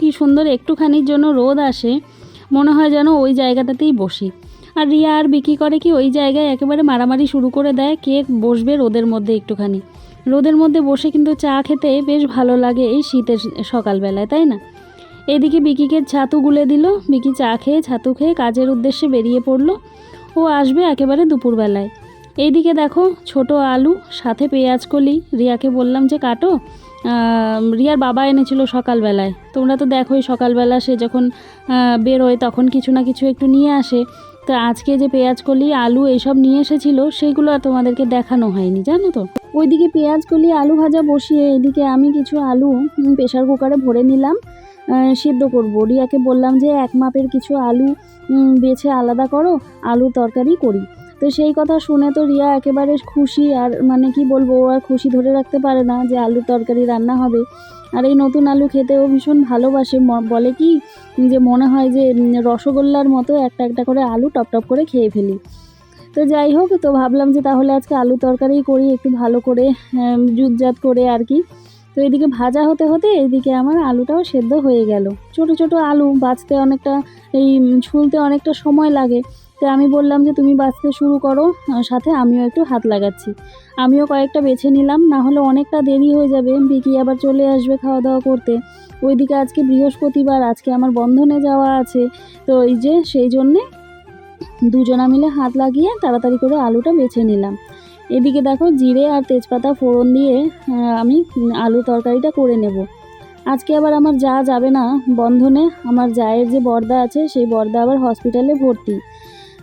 কি সুন্দর একটুখানির জন্য রোদ আসে, মনে হয় যেন ওই জায়গাটাতেই বসি। আর রিয়া আর বিক্রি করে কি ওই জায়গায় একেবারে মারামারি শুরু করে দেয়, কে বসবে রোদের মধ্যে একটুখানি। রোদের মধ্যে বসে কিন্তু চা খেতে বেশ ভালো লাগে এই শীতের সকালবেলায়, তাই না? এদিকে বিকিকে ছাতু গুলে দিল, বিকি চা খেয়ে ছাতু খেয়ে কাজের উদ্দেশ্যে বেরিয়ে পড়ল। ও আসবে একেবারে দুপুরবেলায়। এইদিকে দেখো ছোট আলু, সাথে পেঁয়াজ কলি। রিয়াকে বললাম যে, কাটো। রিয়ার বাবা এনেছিল সকালবেলায়। তোমরা তো দেখোই সকালবেলা সে যখন বেরোয় তখন কিছু না কিছু একটু নিয়ে আসে। তো আজকে যে পেঁয়াজ কলি, আলু এইসব নিয়ে এসেছিল, সেইগুলো আর তোমাদেরকে দেখানো হয়নি, জানো তো? ওইদিকে পেঁয়াজ কলি, আলু ভাজা বসিয়ে, এদিকে আমি কিছু আলু প্রেশার কুকারে ভরে নিলাম সিদ্ধ করব। রিয়াকে বললাম যে, এক মাপের কিছু আলু বেছে আলাদা করো আলু তরকারি করি। তো সেই কথা শুনে তো রিয়া একেবারে খুশি আর মানে কি বলব, ও আর খুশি ধরে রাখতে পারে না যে আলুর তরকারি রান্না হবে। আর এই নতুন আলু খেতেও ভীষণ ভালোবাসে। বলে কি যে মনে হয় যে রসগোল্লার মতো একটা একটা করে আলু টপ টপ করে খেয়ে ফেলি। তো যাই হোক, তো ভাবলাম যে তাহলে আজকে আলু তরকারি করি, একটু ভালো করে জুতজাত করে আর কি। তো এদিকে ভাজা হতে হতে এদিকে আমার আলুটাও সেদ্ধ হয়ে গেল। ছোট ছোট আলু বাছতে অনেকটা, এই, ছুলতে অনেকটা সময় লাগে। তো আমি বললাম যে তুমি বাঁচতে শুরু করো সাথে আমিও একটু হাত লাগাচ্ছি। আমিও কয়েকটা বেছে নিলাম, না হলে অনেকটা দেরি হয়ে যাবে। বিকি আবার চলে আসবে খাওয়া দাওয়া করতে। ওইদিকে আজকে বৃহস্পতিবার, আজকে আমার বন্ধনে যাওয়া আছে। তো এই যে, সেই জন্যে দুজনা মিলে হাত লাগিয়ে তাড়াতাড়ি করে আলুটা বেছে নিলাম। এদিকে দেখো, জিরে আর তেজপাতা ফোড়ন দিয়ে আমি আলু তরকারিটা করে নেব। আজকে আবার আমার যা যাবে না বন্ধনে, আমার জায়ের যে বর্দা আছে, সেই বর্দা আবার হসপিটালে ভর্তি।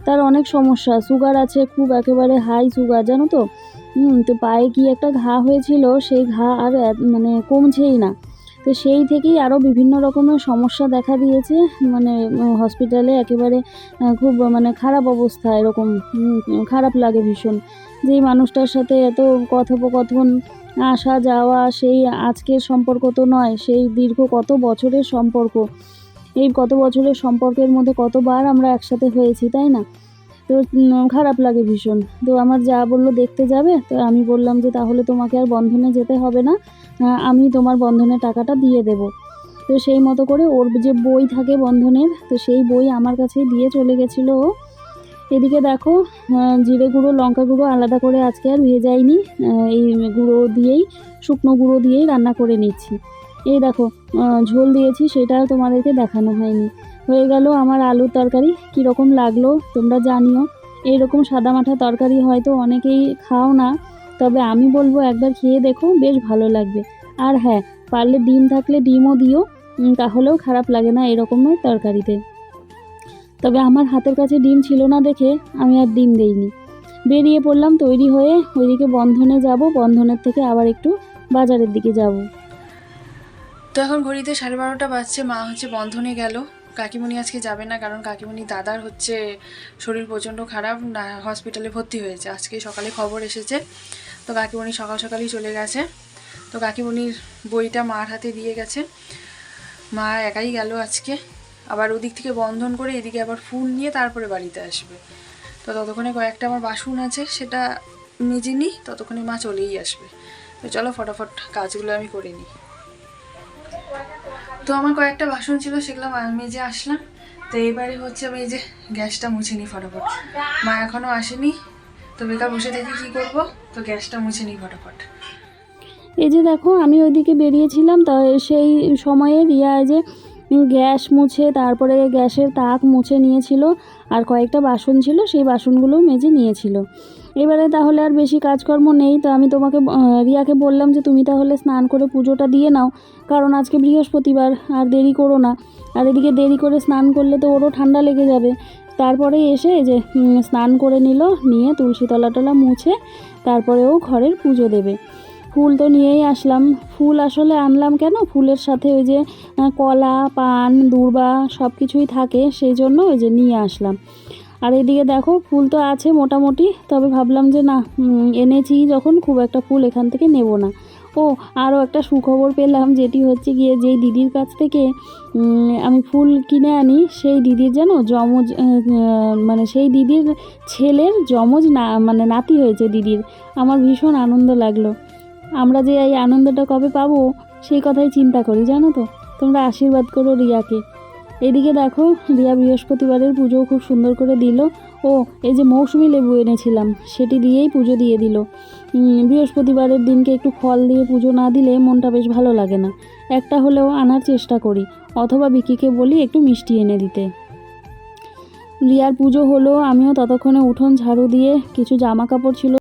তার অনেক সমস্যা। সুগার আছে, খুব একেবারে হাই সুগার জানো তো? তো পায়ে কি একটা ঘা হয়েছিল, সেই ঘা আর মানে কমছেই না। তো সেই থেকেই আরও বিভিন্ন রকমের সমস্যা দেখা দিয়েছে মানে হসপিটালে একেবারে খুব মানে খারাপ অবস্থা এরকম খারাপ লাগে ভীষণ। যেই মানুষটার সাথে এত কথোপকথন আসা যাওয়া সেই আজকের সম্পর্ক তো নয়, সেই দীর্ঘ কত বছরের সম্পর্ক। এই কত বছরের সম্পর্কের মধ্যে কতবার আমরা একসাথে হয়েছি, তাই না? তো খারাপ লাগে ভীষণ। তো আমার যা বলল দেখতে যাবে, তো আমি বললাম যে তাহলে তোমাকে আর বন্ধনে যেতে হবে না আমি তোমার বন্ধনের টাকাটা দিয়ে দেব। তো সেই মতো করে ওর যে বই থাকে বন্ধনের, তো সেই বই আমার কাছেই দিয়ে চলে গেছিল ও। এদিকে দেখো জিরে গুঁড়ো, লঙ্কা গুঁড়ো আলাদা করে আজকে আর ভেজাইনি এই গুঁড়ো দিয়েই, শুকনো গুঁড়ো দিয়েই রান্না করে নিচ্ছি। এই দেখো ঝোল দিয়েছি, সেটাও তোমাদেরকে দেখানো হয়নি। হয়ে গেল আমার আলুর তরকারি, কীরকম লাগল তোমরা জানিও। এইরকম সাদামাঠা তরকারি হয়তো অনেকেই খাও না, তবে আমি বলব একবার খেয়ে দেখো, বেশ ভালো লাগবে। আর হ্যাঁ পারলে ডিম থাকলে ডিমও দিও তাহলেও খারাপ লাগে না এরকমের তরকারিতে। তবে আমার হাতের কাছে ডিম ছিল না দেখে আমি আর ডিম দেইনি। বেরিয়ে পড়লাম তৈরি হয়ে, ওইদিকে বন্ধনে যাব, বন্ধনের থেকে আবার একটু বাজারের দিকে যাব। তো এখন ঘড়িতে সাড়ে বারোটা বাজছে, মা হচ্ছে বন্ধনে গেল। কাকিমণি আজকে যাবে না কারণ কাকিমণি দাদার হচ্ছে শরীর প্রচণ্ড খারাপ, না হসপিটালে ভর্তি হয়েছে। আজকে সকালে খবর এসেছে, তো কাকিমণি সকাল সকালই চলে গেছে। তো কাকিমণির বইটা মার হাতে দিয়ে গেছে। মা একাই গেল আজকে। আবার ওদিক থেকে বন্ধন করে এদিকে আবার ফুল নিয়ে তারপরে বাড়িতে আসবে। তো ততক্ষণে কয়েকটা আমার বাসন আছে, সেটা মেজে নিই, ততক্ষণে মা চলেই আসবে। তো চলো ফটাফট কাজগুলো আমি করে নিই। তো আমার কয়েকটা বাসন ছিল, সেগুলো মেজে আসলাম। তো এবারে হচ্ছে আমি যে গ্যাসটা মুছে নিই ফটাফট। মা এখনও আসেনি, তো বেকার বসে থেকে কি করব? তো গ্যাসটা মুছে নিই ফটাফট। এই যে দেখো, আমি ওইদিকে বেরিয়েছিলাম, তা সেই সময়ে রিয়া যে গ্যাস মুছে, তারপরে গ্যাসের তাক মুছে নিয়েছিল, আর কয়েকটা বাসন ছিল, সেই বাসনগুলো মেজে নিয়েছিল। এবারে তাহলে আর বেশি কাজকর্ম নেই, তো আমি তোমাকে রিয়াকে বললাম যে তুমি তাহলে স্নান করে পুজোটা দিয়ে নাও, কারণ আজকে বৃহস্পতিবার, আর দেরি করো না। আর এদিকে দেরি করে স্নান করলে তো ওরও ঠান্ডা লেগে যাবে। তারপরে এসে যে স্নান করে নিল, নিয়ে তুলসী তলা টলা মুছে তারপরে ও ঘরের পুজো দেবে। ফুল তো নিয়েই আসলাম। ফুল আসলে আনলাম কেন? ফুলের সাথে ওই যে কলা, পান, দূর্বা সব কিছুই থাকে, সেই জন্য ওই যে নিয়ে আসলাম। আর এদিকে দেখো, ফুল তো আছে মোটামুটি, তবে ভাবলাম যে না এনেছি যখন, খুব একটা ফুল এখান থেকে নেব না। ও, আরও একটা সুখবর পেলাম, যেটি হচ্ছে গিয়ে যেই দিদির কাছ থেকে আমি ফুল কিনে আনি, সেই দিদির যেন যমজ মানে সেই দিদির ছেলের যমজ না মানে নাতি হয়েছে দিদির। আমার ভীষণ আনন্দ লাগল। আমরা যে এই আনন্দটা কবে পাবো, সেই কথাই চিন্তা করি, জানো তো? তোমরা আশীর্বাদ করো রিয়াকে। এদিকে দেখো রিয়া বৃহস্পতিবারের পুজো খুব সুন্দর করে দিল। ও, এই যে মৌসুমি লেবু এনেছিলাম, সেটি দিয়েই পুজো দিয়ে দিল। বৃহস্পতিবারের দিনকে একটু ফল দিয়ে পুজো না দিলে মনটা বেশ ভালো লাগে না। একটা হলেও আনার চেষ্টা করি, অথবা বিকিকে বলি একটু মিষ্টি এনে দিতে। রিয়ার পুজো হলো, আমিও ততক্ষণে উঠোন ঝাড়ু দিয়ে কিছু জামা কাপড় ছিল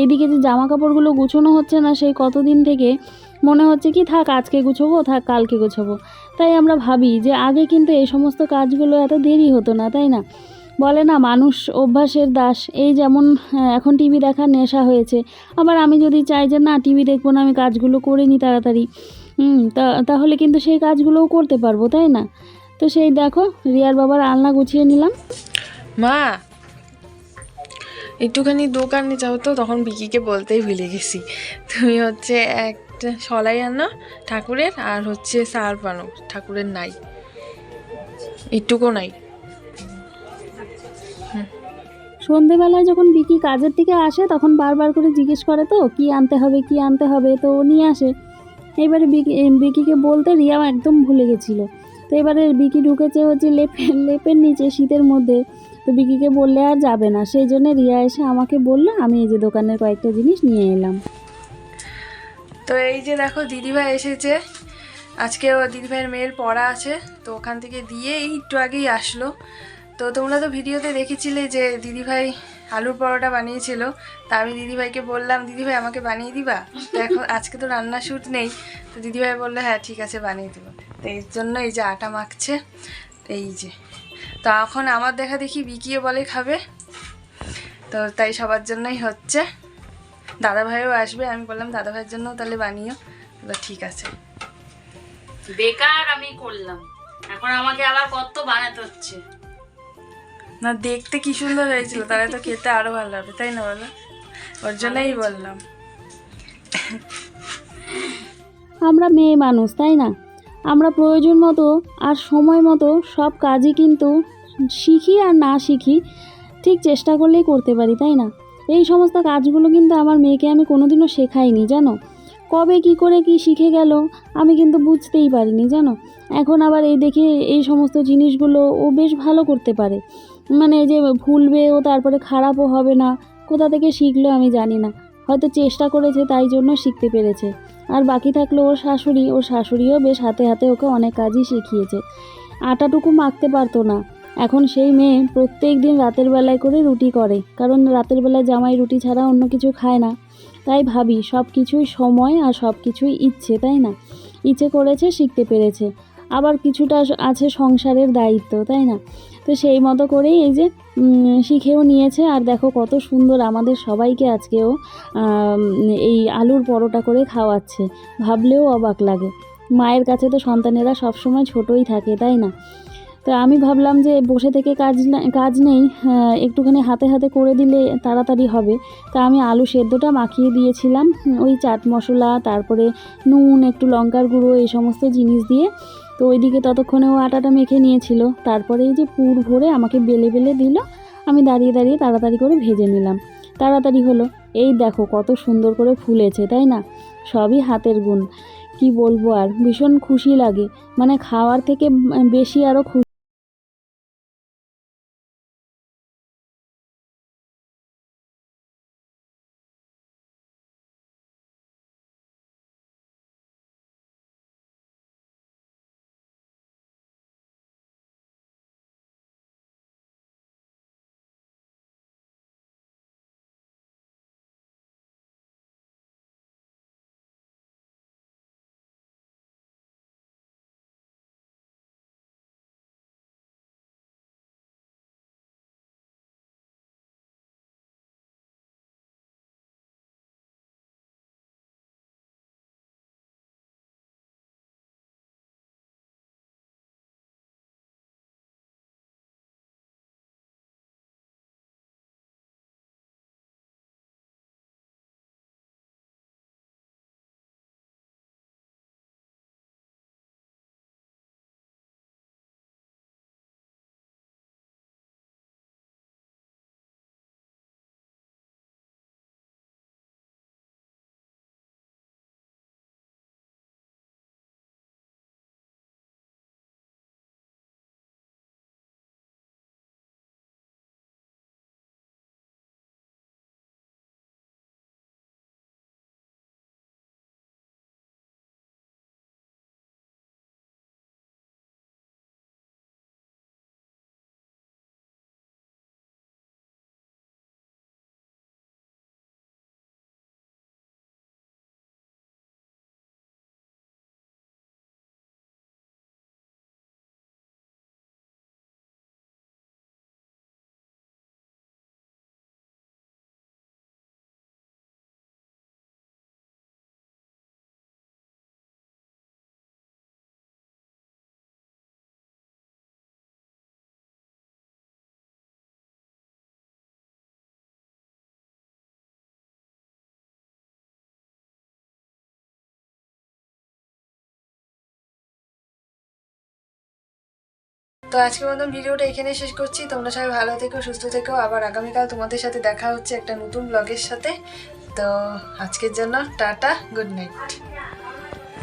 এইদিকে যে জামা কাপড়গুলো গুছোনো হচ্ছে না, সেই কতদিন থেকে মনে হচ্ছে কি, থাক, আজকে গুছোবো, থাক, কালকে গুছোবো। তাই আমরা ভাবি যে আগে কিন্তু এই সমস্ত কাজগুলো এত দেরি হতো না, তাই না? বলে, না, মানুষ অভ্যাসের দাস। এই যেমন এখন টিভি দেখার নেশা হয়েছে। আবার আমি যদি চাই যে, না, টিভি দেখব না, আমি কাজগুলো করে নিই তাড়াতাড়ি। হুম তাহলে কিন্তু সেই কাজগুলোও করতে পারব, তাই না? তো সেই দেখো, রিয়ার বাবার আলনা গুছিয়ে নিলাম। মা একটুখানি দোকানে যাও তো, তখন বিকিকে বলতেই ভুলে গেছি। তুমি হচ্ছে একটা সলাই আনো ঠাকুরের, আর হচ্ছে সার বানো ঠাকুরের নাই। একটুকু নাই। সন্ধেবেলায় যখন বিকি কাজের থেকে আসে, তখন বারবার করে জিজ্ঞেস করে তো, কি আনতে হবে, কি আনতে হবে, তো নিয়ে আসে। এবারে বিকি বিকিকে বলতে রিয়াও একদম ভুলে গেছিল। তো এবারে বিকি ঢুকেছে হচ্ছে লেপের লেপের নিচে শীতের মধ্যে। তো বিকিকে বললে আর যাবে না। সেই জন্য রিয়া এসে আমাকে বলল, আমি এই যে দোকানের কয়েকটা জিনিস নিয়ে এলাম। তো এই যে দেখো, দিদিভাই এসেছে। আজকে ও দিদিভাইয়ের মেয়ের পড়া আছে, তো ওখান থেকে দিয়ে একটু আগেই আসলো। তো তোমরা তো ভিডিওতে দেখেছিলে যে দিদিভাই আলুর পরোটা বানিয়েছিল, তা আমি দিদিভাইকে বললাম, দিদিভাই, আমাকে বানিয়ে দিবা? তো এখন আজকে তো রান্না শ্যুট নেই। তো দিদিভাই বলল হ্যাঁ ঠিক আছে, বানিয়ে দেবো। তো এর জন্য এই যে আটা মাখছে এই যে। তো এখন আমার দেখা দেখি বিকিয়ে বলে খাবে। তো তাই সবার জন্যই হচ্ছে। দাদা ভাইও আসবে আমি বললাম দাদা ভাইয়ের জন্য তাহলে বানিও। বলল ঠিক আছে। বেকার আমি করলাম। এখন আমাকে আবার কত বানাতে হচ্ছে? না দেখতে কি সুন্দর হয়েছিল তাহলে তো খেতে আরও ভালো হবে তাই না বলো? ওর জন্যই বললাম। আমরা মেয়ে মানুষ তাই না? আমরা প্রয়োজন মতো আর সময় মতো সব কাজই কিন্তু শিখি আর না শিখি ঠিক চেষ্টা করলেই করতে পারি, তাই না? এই সমস্ত কাজগুলো কিন্তু আমার মেয়েকে আমি কোনোদিনও শেখাইনি, জানো? কবে কি করে কি শিখে গেল আমি কিন্তু বুঝতেই পারিনি, জানো? এখন আবার এই দেখে এই সমস্ত জিনিসগুলো ও বেশ ভালো করতে পারে। মানে যে ভুলবে ও তারপরে খারাপও হবে না, কোথা থেকে শিখলো আমি জানি না। হয়তো চেষ্টা করেছে, তাই জন্য শিখতে পেরেছে। আর বাকি থাকল ওর শাশুড়ি। ওর শাশুড়িও বেশ হাতে হাতে ওকে অনেক কাজই শিখিয়েছে। আটাটুকু মাখতে পারতো না। এখন সেই মেয়ে প্রত্যেক দিন রাতের বেলায় করে রুটি করে। কারণ রাতের বেলায় জামাই রুটি ছাড়া অন্য কিছু খায় না। তাই ভাবি সব কিছুই সময় আর সব কিছুই ইচ্ছে, তাই না? ইচ্ছে করেছে, শিখতে পেরেছে। আবার কিছুটা আছে সংসারের দায়িত্ব, তাই না? তো সেই মতো করেই এই যে শিখেও নিয়েছে। আর দেখো কত সুন্দর আমাদের সবাইকে আজকেও এই আলুর পরোটা করে খাওয়াচ্ছে। ভাবলেও অবাক লাগে। মায়ের কাছে তো সন্তানেরা সবসময় ছোটই থাকে, তাই না? তো আমি ভাবলাম যে বসে থেকে কাজ না- কাজ নেই একটুখানি হাতে হাতে করে দিলে তাড়াতাড়ি হবে। তা আমি আলু সেদ্ধটা মাখিয়ে দিয়েছিলাম ওই চাট মশলা, তারপরে নুন, একটু লঙ্কার গুঁড়ো, এই সমস্ত জিনিস দিয়ে। তো ওইদিকে ততক্ষণে ও আটাটা মেখে নিয়েছিল। তারপরে এই যে পুর ভরে আমাকে বেলে বেলে দিল, আমি দাঁড়িয়ে দাঁড়িয়ে তাড়াতাড়ি করে ভেজে নিলাম। তাড়াতাড়ি হলো, এই দেখো কত সুন্দর করে ফুলেছে, তাই না? সবই হাতের গুণ। কি বলব আর, ভীষণ খুশি লাগে। মানে খাওয়ার থেকে বেশি আরও খুশি তো আজকের মতন ভিডিওটা এখানে শেষ করছি। তোমরা সবাই ভালো থেকো, সুস্থ থেকো। আবার আগামীকাল তোমাদের সাথে দেখা হচ্ছে একটা নতুন ব্লগের সাথে। তো আজকের জন্য টাটা গুড নাইট